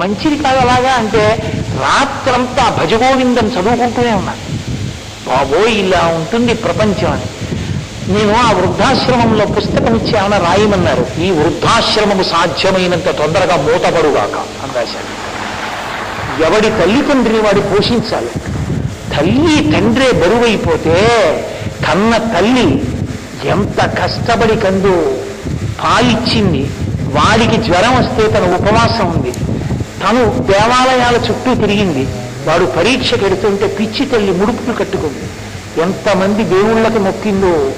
మంచిది కాదు అలాగా అంటే రాత్రంతా భజగోవిందం చదువుకుంటూనే ఉన్నాను. బాబోయ్ ఇలా ఉంటుంది ప్రపంచం అని. నేను ఆ వృద్ధాశ్రమంలో పుస్తకం ఇచ్చి ఆమె రాయమన్నారు. ఈ వృద్ధాశ్రమము సాధ్యమైనంత తొందరగా మూతపడుగాక అని రాశాను ఎవడి తల్లిదండ్రిని వాడు పోషించాలి? తల్లి తండ్రే బరువైపోతే కన్న తల్లి ఎంత కష్టపడి కందు పాలిచ్చింది వాడికి జ్వరం వస్తే తన ఉపవాసం ఉంది. తను దేవాలయాల చుట్టూ తిరిగింది. వాడు పరీక్ష పెడుతుంటే పిచ్చి తల్లి ముడుపులు కట్టుకుంది. ఎంతమంది దేవుళ్ళకి మొక్కిందో.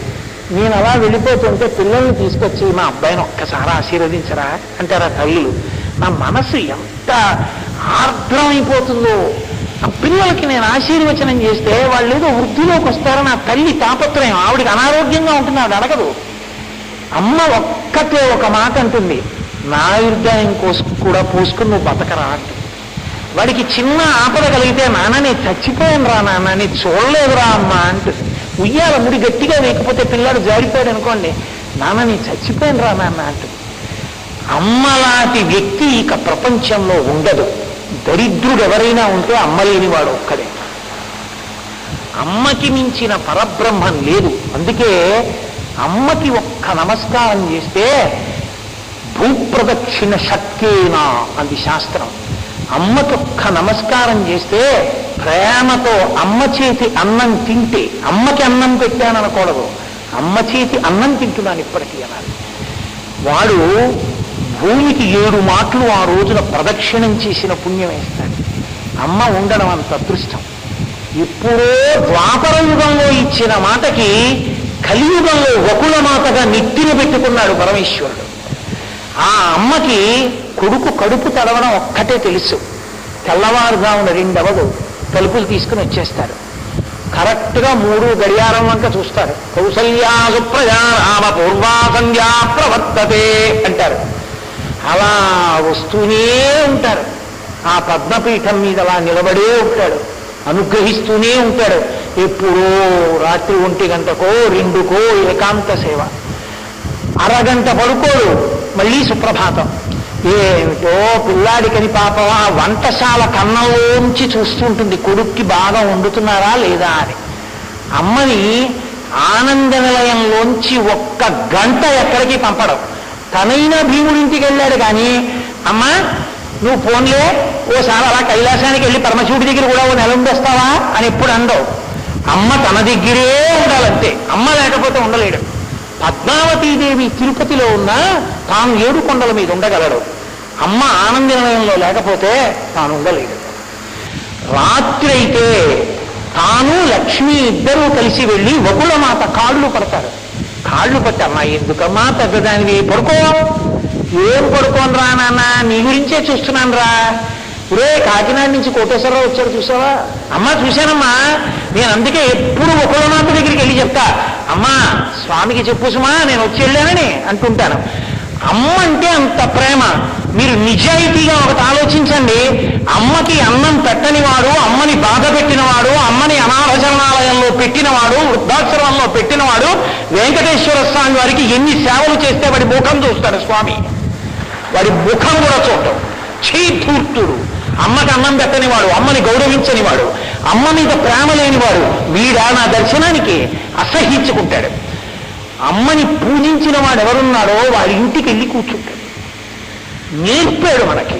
నేను అలా వెళ్ళిపోతుంటే పిల్లల్ని తీసుకొచ్చి మా అబ్బాయిని ఒక్కసారి ఆశీర్వదించరా అంటారా తల్లులు. నా మనసు ఎంత ఆర్ద్రమైపోతుందో. ఆ పిల్లలకి నేను ఆశీర్వచనం చేస్తే వాళ్ళు ఏదో వృద్ధిలోకి వస్తారని నా తల్లి తాపత్రయం. ఆవిడికి అనారోగ్యంగా ఉంటుంది ఆవిడ అడగదు. అమ్మ ఒక్కటే ఒక మాట అంటుంది. నా యుద్ధాయం కోసం కూడా పోసుకుని నువ్వు బతకరా అంటుంది వాడికి చిన్న ఆపద కలిగితే నాన్న నేను చచ్చిపోయాను రా నాన్న నేను చూడలేదురా అమ్మ అంటూ. ఉయ్యాల ముడి గట్టిగా వేయకపోతే పిల్లాడు జారిపోయాడు అనుకోండి నాన్న నేను చచ్చిపోయాను రా నాన్న అంటుంది అమ్మలాంటి వ్యక్తి ఇక ప్రపంచంలో ఉండదు. దరిద్రుడు ఎవరైనా ఉంటే అమ్మలేని వాడు ఒక్కడే. అమ్మకి మించిన పరబ్రహ్మం లేదు. అందుకే అమ్మకి ఒక్క నమస్కారం చేస్తే భూప్రదక్షిణ శక్తేనా అంది శాస్త్రం. అమ్మకొక్క నమస్కారం చేస్తే ప్రేమతో అమ్మ చేతి అన్నం తింటే అమ్మకి అన్నం పెట్టాననకూడదు. అమ్మ చేతి అన్నం తింటున్నాను ఇప్పటికీ అనాలి వాడు భూమికి ఏడు మాటలు ఆ రోజున ప్రదక్షిణం చేసిన పుణ్యం వేస్తాడు. అమ్మ ఉండడం అంత అదృష్టం. ఇప్పుడో ద్వాపర యుగంలో ఇచ్చిన మాటకి కలియుగంలో వకుల మాతగా నెత్తిన పెట్టుకున్నాడు పరమేశ్వరుడు. ఆ అమ్మకి కొడుకు కడుపు తడవడం ఒక్కటే తెలుసు. తెల్లవారుజామున రెండవదు తలుపులు తీసుకుని వచ్చేస్తారు. కరెక్ట్గా మూడు గడియారం వంక చూస్తారు. కౌసల్యా సుప్రజా రామ పూర్వా సంధ్యా ప్రవర్తతే అంటారు. అలా వస్తూనే ఉంటారు. ఆ పద్మపీఠం మీద అలా నిలబడే ఉంటాడు. అనుగ్రహిస్తూనే ఉంటాడు. ఎప్పుడో రాత్రి ఒంటి గంటకో రెండుకో ఏకాంత సేవ. అరగంట పడుకోడు. మళ్ళీ సుప్రభాతం. ఏమిటో పిల్లాడికని పాపం ఆ వంటశాల కన్నంలోంచి చూస్తుంటుంది కొడుక్కి బాగా వండుతున్నారా లేదా అని. అమ్మని ఆనంద నిలయంలోంచి ఒక్క గంట ఎక్కడికి పంపడం. తనైనా భీముడింటికి వెళ్ళాడు కానీ అమ్మా నువ్వు ఫోన్లే ఓసారి అలా కైలాసానికి వెళ్ళి పరమశివుడి దగ్గర కూడా ఓ నెల ఉండొస్తావా అని ఎప్పుడు అందవు అమ్మ తన దగ్గరే ఉండాలంతే. అమ్మ లేకపోతే ఉండలేడు. పద్మావతీదేవి తిరుపతిలో ఉన్న తాను ఏడు కొండల మీద ఉండగలడు. అమ్మ ఆనంద నిలయంలో లేకపోతే తాను ఉండలేడు రాత్రి అయితే తాను లక్ష్మి ఇద్దరూ కలిసి వెళ్ళి వకులమాత కాళ్ళు పడతారు. కాళ్ళు పట్టి అమ్మా ఎందుకమ్మా పెద్దదానివి? పడుకో ఏం పడుకోను రా నాన్న? నీ గురించే చూస్తున్నాను రా ఇరే కాకినాడ నుంచి కోటేశ్వరరావు వచ్చారు చూసావా? అమ్మా చూశానమ్మా. నేను అందుకే ఎప్పుడు ఒకరోనాథ దగ్గరికి వెళ్ళి చెప్తా అమ్మా స్వామికి చెప్పు సుమా నేను వచ్చి వెళ్ళానని అంటుంటాను. అమ్మ అంటే అంత ప్రేమ. మీరు నిజాయితీగా ఒకటి ఆలోచించండి. అమ్మకి అన్నం పెట్టనివాడు అమ్మని బాధ పెట్టినవాడు అమ్మని అనాథశరణాలయంలో పెట్టినవాడు వృద్ధాశ్రమంలో పెట్టినవాడు వెంకటేశ్వర స్వామి వారికి ఎన్ని సేవలు చేస్తే వాడి ముఖం చూస్తాడు స్వామి. వాడి ముఖం కూడా చూడటం చీతూర్తుడు అమ్మకి అన్నం పెట్టనివాడు అమ్మని గౌరవించనివాడు అమ్మ మీద ప్రేమ లేనివాడు వీడా నా దర్శనానికి అసహించుకుంటాడు అమ్మని పూజించిన వాడు ఎవరున్నాడో వాడి ఇంటికి వెళ్ళి కూర్చుంటాడు. నేర్పాడు మనకి.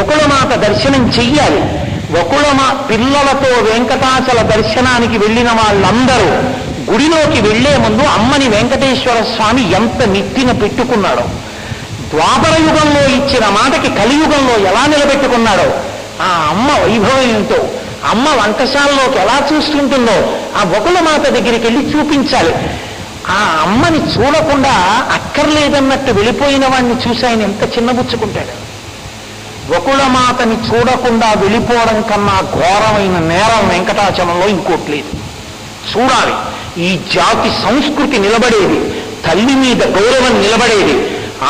ఒకళమాత దర్శనం చెయ్యాలి. ఒకళమా పిల్లలతో వెంకటాచల దర్శనానికి వెళ్ళిన వాళ్ళందరూ గుడిలోకి వెళ్ళే ముందు అమ్మని వెంకటేశ్వర స్వామి ఎంత నెత్తిన పెట్టుకున్నాడో ద్వాపర యుగంలో ఇచ్చిన మాటకి కలియుగంలో ఎలా నిలబెట్టుకున్నాడో ఆ అమ్మ వైభవం ఏంటో అమ్మ వంటశాలలోకి ఎలా చూస్తుంటుందో ఆ ఒకల మాత దగ్గరికి వెళ్ళి చూపించాలి. ఆ అమ్మని చూడకుండా అక్కర్లేదన్నట్టు వెళ్ళిపోయిన వాడిని చూసి ఆయన ఎంత చిన్నబుచ్చుకుంటాడు. ఒకళ్ళ మాతని చూడకుండా వెళ్ళిపోవడం కన్నా ఘోరమైన నేరం వెంకటాచలంలో ఇంకోటి లేదు. చూడాలి ఈ జాతి సంస్కృతి నిలబడేది తల్లి మీద గౌరవం నిలబడేది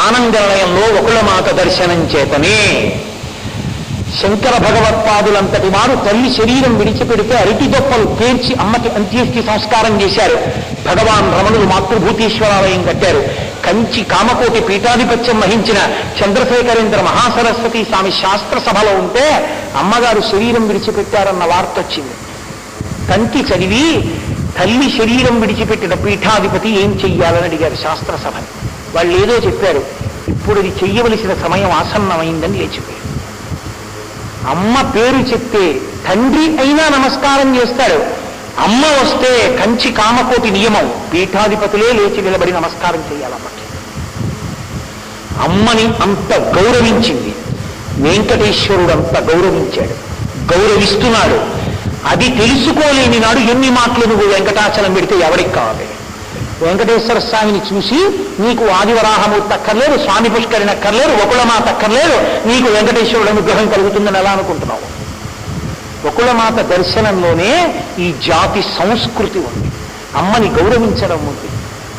ఆనందాలయంలో ఒకళ్ళ మాత దర్శనం చేతనే శంకర భగవత్పాదులంతటి వారు తల్లి శరీరం విడిచిపెడితే అరటి దొప్పలు పేర్చి అమ్మకి అంత్యేష్టి సంస్కారం చేశారు. భగవాన్ రమణులు మాతృభూతీశ్వరాలయం కట్టారు. కంచి కామకోటి పీఠాధిపత్యం వహించిన చంద్రశేఖరేంద్ర మహాసరస్వతి స్వామి శాస్త్ర సభలో ఉంటే అమ్మగారు శరీరం విడిచిపెట్టారన్న వార్త వచ్చింది కంటి చదివి తల్లి శరీరం విడిచిపెట్టిన పీఠాధిపతి ఏం చెయ్యాలని అడిగారు శాస్త్ర సభని. వాళ్ళు ఏదో చెప్పారు. ఇప్పుడు ఇది చెయ్యవలసిన సమయం ఆసన్నమైందని లేచిపోయారు అమ్మ పేరు చెప్తే తండ్రి అయినా నమస్కారం చేస్తాడు. అమ్మ వస్తే కంచి కామకోటి నియమం. పీఠాధిపతులే లేచి నిలబడి నమస్కారం చేయాలన్నమాట అమ్మని అంత గౌరవించింది. వెంకటేశ్వరుడు అంత గౌరవించాడు. గౌరవిస్తున్నాడు. అది తెలుసుకోలేని నాడు ఎన్ని మాటలు నువ్వు వెంకటాచలం పెడితే ఎవరికి కావాలి? వెంకటేశ్వర స్వామిని చూసి నీకు ఆదివరాహమూర్తి అక్కర్లేదు స్వామి పుష్కరిని అక్కర్లేదు ఒకళమాత అక్కర్లేదు నీకు వెంకటేశ్వరుడు అనుగ్రహం కలుగుతుందని ఎలా అనుకుంటున్నావు? ఒకళమాత దర్శనంలోనే ఈ జాతి సంస్కృతి ఉంది. అమ్మని గౌరవించడం ఉంది.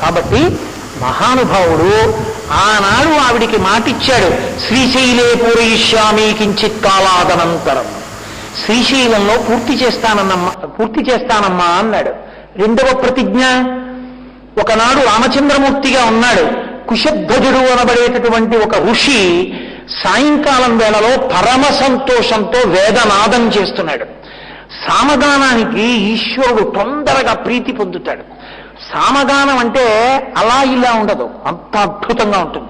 కాబట్టి మహానుభావుడు ఆనాడు ఆవిడికి మాటిచ్చాడు శ్రీశైలే పూరయిష్యామి కించిత్ కాలాదనంతరం. శ్రీశైలంలో పూర్తి చేస్తానన్నమ్మా పూర్తి చేస్తానమ్మా అన్నాడు. రెండవ ప్రతిజ్ఞ? ఒకనాడు రామచంద్రమూర్తిగా ఉన్నాడు. కుశధ్వజుడు అనబడేటటువంటి ఒక ఋషి సాయంకాలం వేళలో పరమ సంతోషంతో వేదనాదం చేస్తున్నాడు. సామగానానికి ఈశ్వరుడు తొందరగా ప్రీతి పొందుతాడు. సామగానం అంటే అలా ఇలా ఉండదు అంత అద్భుతంగా ఉంటుంది.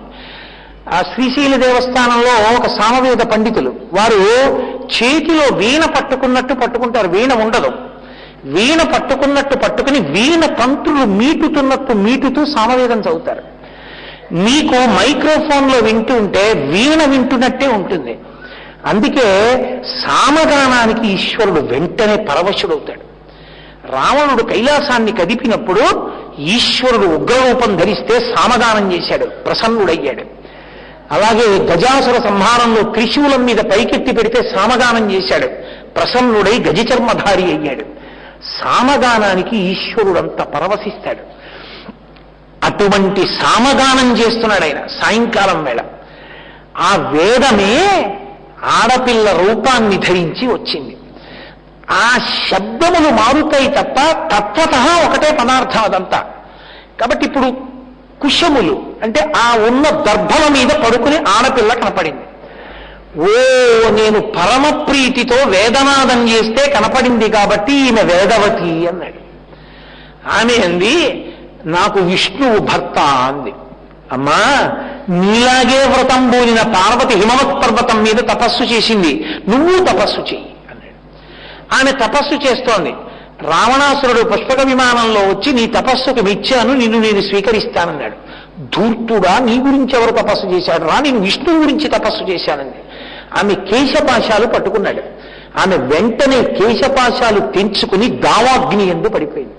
ఆ శ్రీశైల దేవస్థానంలో ఒక సామవేద పండితులు వారు చేతిలో వీణ పట్టుకున్నట్టు పట్టుకుంటారు వీణ ఉండదు. వీణ పట్టుకున్నట్టు పట్టుకుని వీణ తంత్రులు మీటుతున్నట్టు మీటుతూ సామవేదం చదువుతారు. మీకు మైక్రోఫోన్లో వింటూ ఉంటే వీణ వింటున్నట్టే ఉంటుంది. అందుకే సామగానానికి ఈశ్వరుడు వెంటనే పరవశుడవుతాడు. రావణుడు కైలాసాన్ని కదిపినప్పుడు ఈశ్వరుడు ఉగ్రరూపం ధరిస్తే సామగానం చేశాడు ప్రసన్నుడయ్యాడు. అలాగే గజాసుర సంహారంలో త్రిశూలం మీద పైకెత్తి పెడితే సామగానం చేశాడు ప్రసన్నుడై గజచర్మధారి అయ్యాడు. సామగానానికి ఈశ్వరుడంత పరవశిస్తాడు. అటువంటి సామగానం చేస్తున్నాడు ఆయన సాయంకాలం వేళ. ఆ వేదమే ఆడపిల్ల రూపాన్ని ధరించి వచ్చింది. ఆ శబ్దములు మారుతాయి తప్ప తత్వత ఒకటే పదార్థం అదంతా. కాబట్టి ఇప్పుడు కుశములు అంటే ఆ ఉన్న దర్భల మీద పడుకుని ఆడపిల్ల కనపడింది. ఓ నేను పరమ ప్రీతితో వేదనాదం చేస్తే కనపడింది కాబట్టి ఈమె వేదవతి అన్నాడు. ఆమె అంది నాకు విష్ణువు భర్త అంది. అమ్మా నీలాగే వ్రతం బోలిన పార్వతి హిమవత్ పర్వతం మీద తపస్సు చేసింది. నువ్వు తపస్సు చెయ్యి అన్నాడు. ఆమె తపస్సు చేస్తోంది. రావణాసురుడు పుష్పక విమానంలో వచ్చి నీ తపస్సుకు మెచ్చాను నిన్ను నేను స్వీకరిస్తానన్నాడు. ధూర్తుడా నీ గురించి ఎవరు తపస్సు చేశాడు? రా నేను విష్ణువు గురించి తపస్సు చేశానండి ఆమె కేశపాశాలు పట్టుకున్నాడు. ఆమె వెంటనే కేశపాశాలు తెంచుకుని దావాగ్ని ఎందు పడిపోయింది.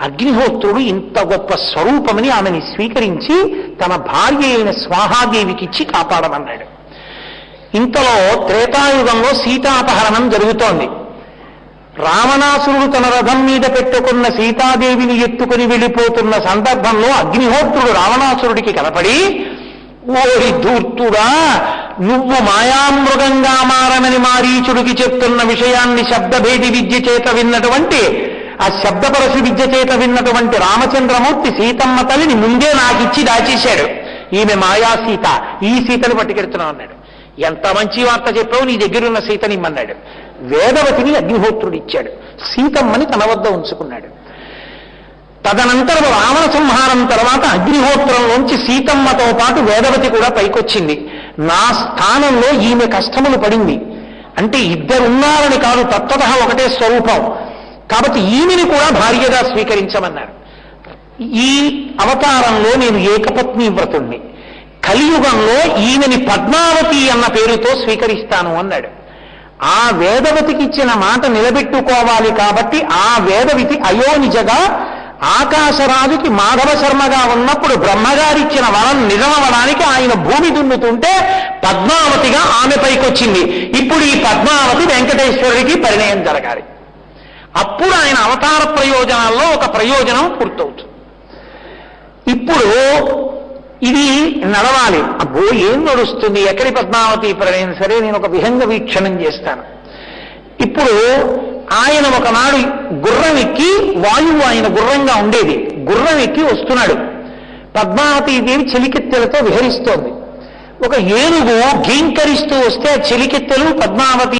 అగ్నిహోత్రుడు ఇంత గొప్ప స్వరూపమని ఆమెని స్వీకరించి తన భార్య అయిన స్వాహాదేవికిచ్చి కాపాడమన్నాడు. ఇంతలో త్రేతాయుగంలో సీతాపహరణం జరుగుతోంది. రావణాసురుడు తన రథం మీద పెట్టుకున్న సీతాదేవిని ఎత్తుకుని వెళ్ళిపోతున్న సందర్భంలో అగ్నిహోత్రుడు రావణాసురుడికి కనపడి ఓరి ధూర్తుడా నువ్వు మాయామృగంగా మారమని మారీచుడికి చెప్తున్న విషయాన్ని శబ్దభేది విద్య చేత విన్నటువంటి ఆ శబ్దపరశు విద్య చేత విన్నటువంటి రామచంద్రమూర్తి సీతమ్మ తల్లిని ముందే నాకిచ్చి దాచేశాడు. ఈమె మాయా సీత. ఈ సీతని పట్టుకెడుతున్నావు అన్నాడు. ఎంత మంచి వార్త చెప్పావు నీ దగ్గరున్న సీతని ఇమ్మన్నాడు. వేదవతిని అగ్నిహోత్రుడు ఇచ్చాడు. సీతమ్మని తన వద్ద ఉంచుకున్నాడు. తదనంతరం రావణ సంహారం తర్వాత అగ్నిహోత్రంలోంచి సీతమ్మతో పాటు వేదవతి కూడా పైకొచ్చింది. నా స్థానంలో ఈమె కష్టములు పడింది. అంటే ఇద్దరున్నారని కాదు తత్వత ఒకటే స్వరూపం. కాబట్టి ఈమెని కూడా భార్యగా స్వీకరించమన్నారు. ఈ అవతారంలో నేను ఏకపత్ని వ్రతుణ్ణి. కలియుగంలో ఈమెని పద్మావతి అన్న పేరుతో స్వీకరిస్తాను అన్నాడు. ఆ వేదవతికి ఇచ్చిన మాట నిలబెట్టుకోవాలి కాబట్టి ఆ వేదవితి అయోనిజగా ఆకాశరాజుకి మాధవ శర్మగా ఉన్నప్పుడు బ్రహ్మగారిచ్చిన వరం నిజమవడానికి ఆయన భూమి దున్నుతుంటే పద్మావతిగా ఆమె పైకొచ్చింది. ఇప్పుడు ఈ పద్మావతి వెంకటేశ్వరుడికి పరిణయం జరగాలి. అప్పుడు ఆయన అవతార ప్రయోజనాల్లో ఒక ప్రయోజనం పూర్తవుతుంది. ఇప్పుడు ఇది నడవాలి. అబ్బో ఏం నడుస్తుంది? ఎక్కడి పద్మావతి ప్రణయం? సరే నేను ఒక విహంగ వీక్షణం చేస్తాను. ఇప్పుడు ఆయన ఒకనాడు గుర్రం ఎక్కి వాయువు ఆయన గుర్రంగా ఉండేది. గుర్రం ఎక్కి వస్తున్నాడు. పద్మావతీదేవి చెలికెత్తెలతో విహరిస్తోంది. ఒక ఏనుగు ఘీంకరిస్తూ వస్తే చెలికెత్తెలు పద్మావతి